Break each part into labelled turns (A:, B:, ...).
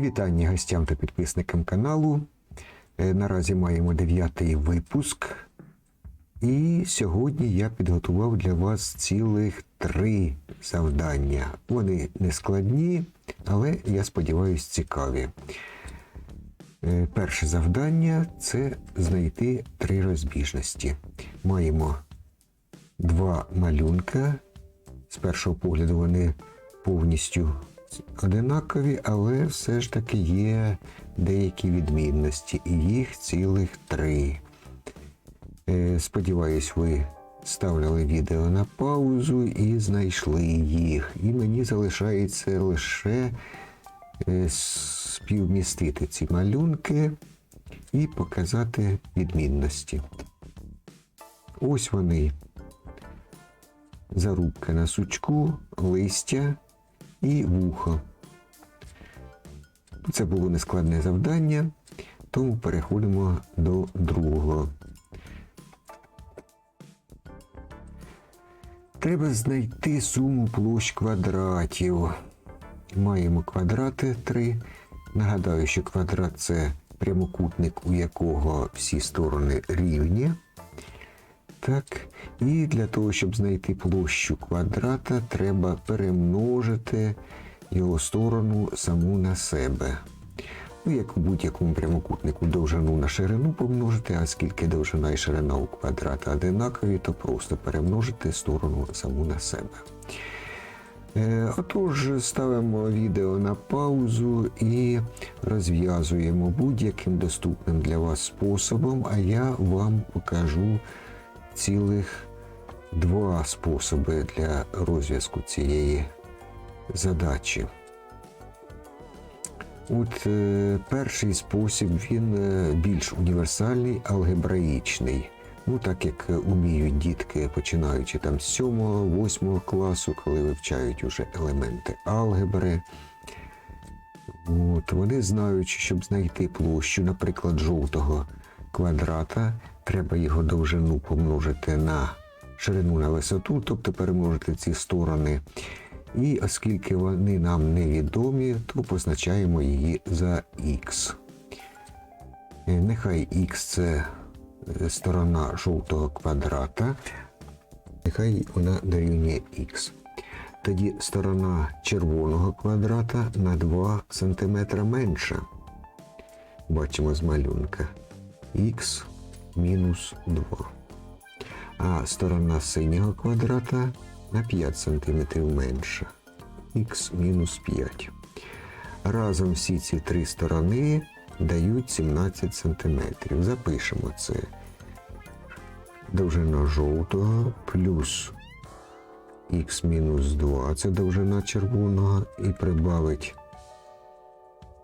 A: Мої вітання гостям та підписникам каналу. Е, Наразі маємо дев'ятий випуск. І сьогодні я підготував для вас цілих три завдання. Вони не складні, але я сподіваюся, цікаві. Е, Перше завдання це знайти три розбіжності. Маємо два малюнка. З першого погляду вони повністю одинакові, але все ж таки є деякі відмінності, і їх цілих три. Е, Сподіваюсь, ви ставляли відео на паузу і знайшли їх. І мені залишається лише е, співмістити ці малюнки і показати відмінності. Ось вони. Зарубка на сучку, листя і вухо. Це було нескладне завдання, тому переходимо до другого. Треба знайти суму площ квадратів. Маємо квадрати 3. Нагадаю, що квадрат це прямокутник, у якого всі сторони рівні. Так, і для того, щоб знайти площу квадрата, треба перемножити його сторону саму на себе. Ну, як у будь-якому прямокутнику довжину на ширину помножити, а скільки довжина і ширина у квадрата одинакові, то просто перемножити сторону саму на себе. Е, Отож, ставимо відео на паузу і розв'язуємо будь-яким доступним для вас способом, а я вам покажу цілих два способи для розв'язку цієї задачі. От е, перший спосіб він е, більш універсальний, алгебраїчний. Ну, так як е, уміють дітки, починаючи там з 7-8 класу, коли вивчають уже елементи алгебри. От, вони знають, щоб знайти площу, наприклад, жовтого квадрата, треба його довжину помножити на ширину на висоту, тобто перемножити ці сторони. І оскільки вони нам невідомі, то позначаємо її за х. Е, Нехай х це е, сторона жовтого квадрата, нехай вона дорівнює х. Тоді сторона червоного квадрата на 2 см менша. Бачимо з малюнка х мінус 2. А сторона синього квадрата на 5 см менша. х мінус 5. Разом всі ці три сторони дають 17 см. Запишемо це. Довжина жовтого плюс х мінус 2, це довжина червоного, і прибавить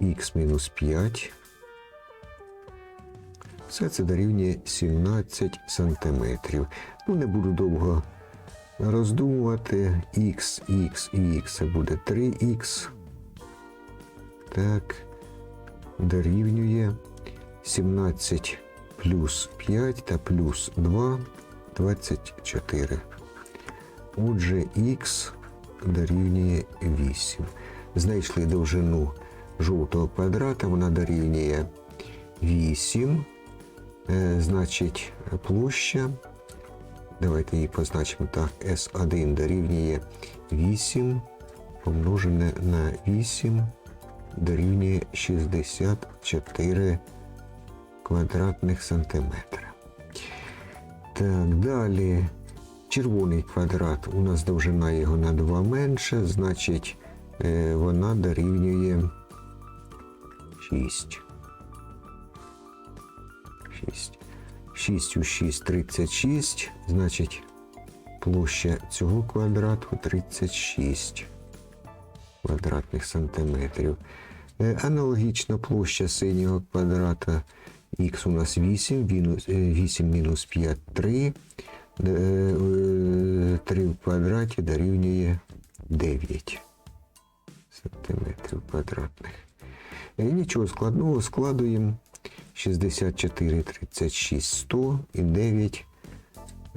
A: х мінус 5. Все це дорівнює 17 сантиметрів. Ну, не буду довго роздумувати. Х, х і х це буде 3х. Так, дорівнює 17 плюс 5 та плюс 2 24. Отже, х дорівнює 8. Знайшли довжину жовтого квадрата, вона дорівнює 8. Е, значить, площа. Давайте її позначимо так. S1 дорівнює 8, помножене на 8 дорівнює 64 квадратних сантиметра. Так, далі. Червоний квадрат, у нас довжина його на 2 менше, значить е, вона дорівнює 6. 6. 6 у 6 36, значить площа цього квадрату 36 квадратних сантиметрів. Е, Аналогічно площа синього квадрата х у нас 8, мінус, 8 мінус 5 3. 3 в квадраті дорівнює 9 сантиметрів квадратних. Е, Нічого складного складуємо 64, 36, 100 і 9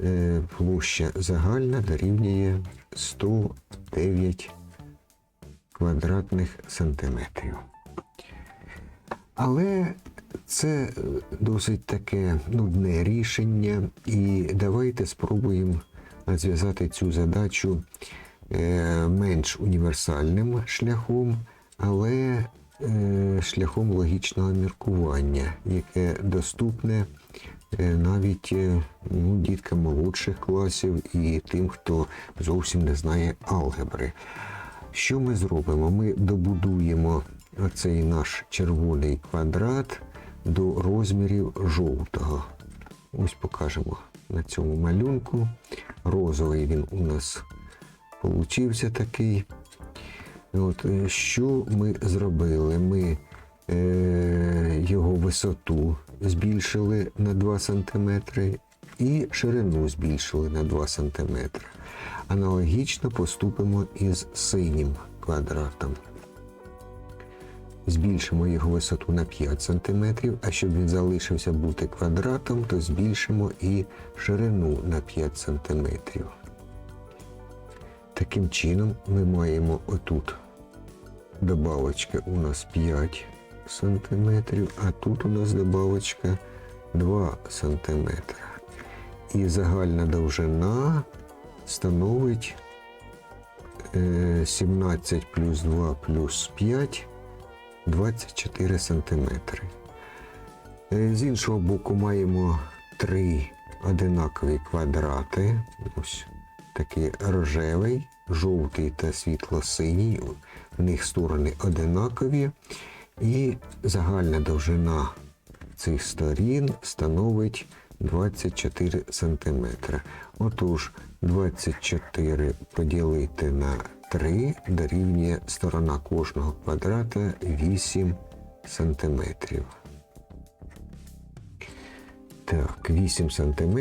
A: е, площа загальна дорівнює 109 квадратних сантиметрів. Але це досить таке нудне рішення, і давайте спробуємо розв'язати цю задачу е, менш універсальним шляхом, але шляхом логічного міркування, яке доступне е, навіть е, ну, діткам молодших класів і тим, хто зовсім не знає алгебри. Що ми зробимо? Ми добудуємо оцей наш червоний квадрат до розмірів жовтого. Ось покажемо на цьому малюнку. Розовий він у нас получився такий. От, е, що ми зробили? Ми е, його висоту збільшили на 2 см і ширину збільшили на 2 см. Аналогічно поступимо із синім квадратом. Збільшимо його висоту на 5 см, а щоб він залишився бути квадратом, то збільшимо і ширину на 5 см. Таким чином ми маємо отут добавочка у нас 5 см, а тут у нас добавочка 2 см. І загальна довжина становить е, 17 плюс 2 плюс 5 24 см. Е, З іншого боку маємо три одинакові квадрати. Ось такий рожевий, жовтий та світло-синій. В них сторони одинакові. І загальна довжина цих сторін становить 24 см. Отож, 24 поділити на 3 дорівнює сторона кожного квадрата 8 см. Так, 8 см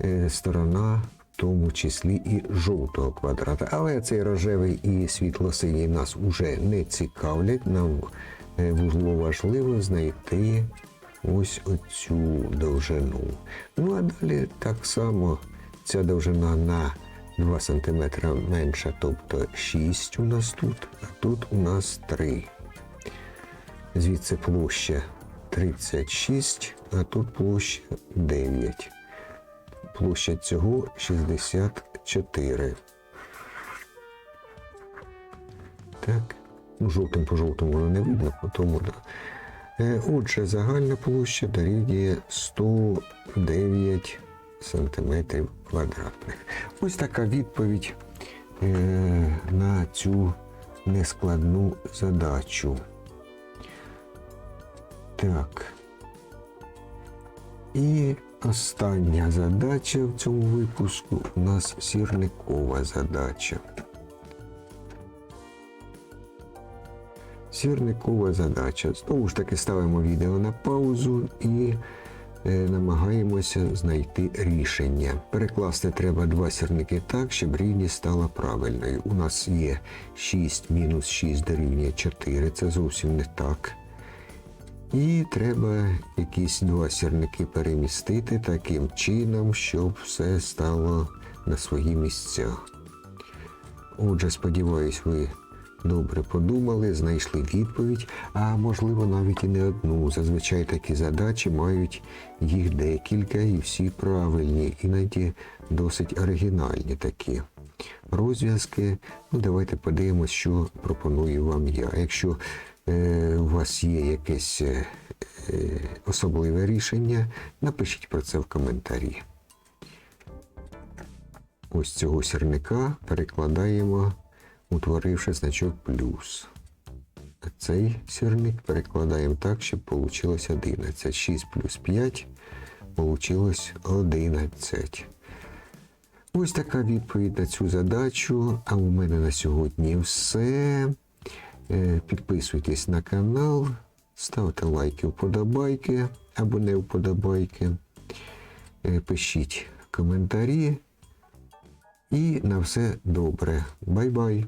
A: е, сторона тому числі і жовтого квадрата. Але цей рожевий і світло-синій нас уже не цікавлять. Нам е, вузло важливо знайти ось оцю довжину. Ну а далі так само ця довжина на 2 см менша, тобто 6 у нас тут, а тут у нас 3. Звідси площа 36, а тут площа 9. Площа цього 64. Так. Ну, жовтим по жовтому воно не видно, тому да. Е, Отже, загальна площа дорівнює 109 сантиметрів квадратних. Ось така відповідь е, на цю нескладну задачу. Так. І остання задача в цьому випуску у нас сірникова задача. Сірникова задача. Знову ж таки ставимо відео на паузу і е, намагаємося знайти рішення. Перекласти треба два сірники так, щоб рівність стала правильною. У нас є 6 мінус 6 дорівнює 4, це зовсім не так. І треба якісь два сірники перемістити таким чином, щоб все стало на свої місця. Отже, сподіваюсь, ви добре подумали, знайшли відповідь, а можливо навіть і не одну. Зазвичай такі задачі мають їх декілька і всі правильні, іноді досить оригінальні такі. Розв'язки, ну давайте подивимось, що пропоную вам я. Якщо у вас є якесь е, е, особливе рішення, напишіть про це в коментарі. Ось цього сірника перекладаємо, утворивши значок плюс. А цей сірник перекладаємо так, щоб вийшло 11. 6 плюс 5 вийшло 11. Ось така відповідь на цю задачу. А у мене на сьогодні все. Е, Підписуйтесь на канал, ставте лайки, вподобайки або не вподобайки. Е, Пишіть коментарі. І на все добре. Бай-бай!